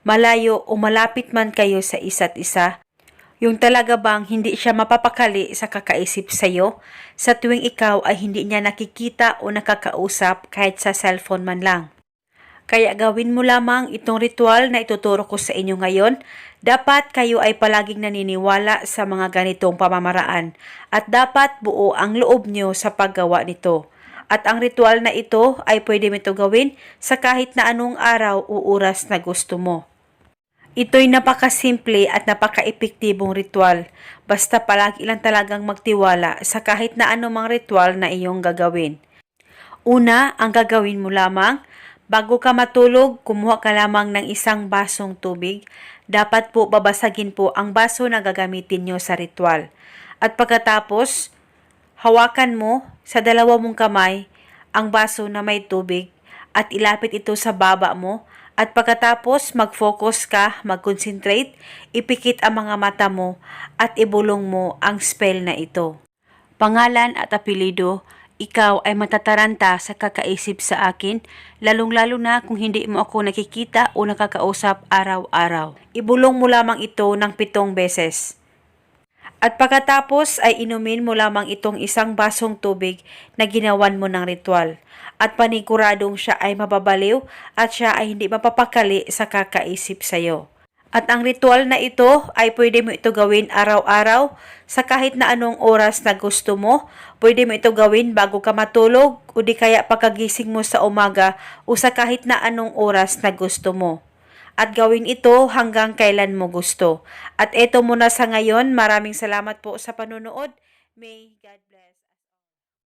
Malayo o malapit man kayo sa isa't isa? Yung talaga bang hindi siya mapapakali sa kakaisip sa'yo sa tuwing ikaw ay hindi niya nakikita o nakakausap kahit sa cellphone man lang? Kaya gawin mo lamang itong ritual na ituturo ko sa inyo ngayon. Dapat kayo ay palaging naniniwala sa mga ganitong pamamaraan at dapat buo ang loob nyo sa paggawa nito. At ang ritual na ito ay pwede mo ito gawin sa kahit na anong araw o oras na gusto mo. Ito'y napakasimple at napaka-epektibong ritual. Basta palagi lang talagang magtiwala sa kahit na anumang ritual na iyong gagawin. Una, ang gagawin mo lamang, bago ka matulog, kumuha ka lamang ng isang basong tubig. Dapat po babasagin po ang baso na gagamitin nyo sa ritual. At pagkatapos, hawakan mo sa dalawa mong kamay ang baso na may tubig at ilapit ito sa baba mo at pagkatapos mag-focus ka, mag-concentrate, ipikit ang mga mata mo at ibulong mo ang spell na ito. Pangalan at apelido, ikaw ay matataranta sa kakaisip sa akin, lalong-lalo na kung hindi mo ako nakikita o nakakausap araw-araw. Ibulong mo lamang ito ng pitong beses. At pagkatapos ay inumin mo lamang itong isang basong tubig na ginawan mo ng ritual. At paniguradong siya ay mababaliw at siya ay hindi mapapakali sa kakaisip sa'yo. At ang ritual na ito ay pwede mo ito gawin araw-araw sa kahit na anong oras na gusto mo. Pwede mo ito gawin bago ka matulog o di kaya pagkagising mo sa umaga o sa kahit na anong oras na gusto mo at gawin ito hanggang kailan mo gusto. At eto muna sa ngayon, maraming salamat po sa panonood. May God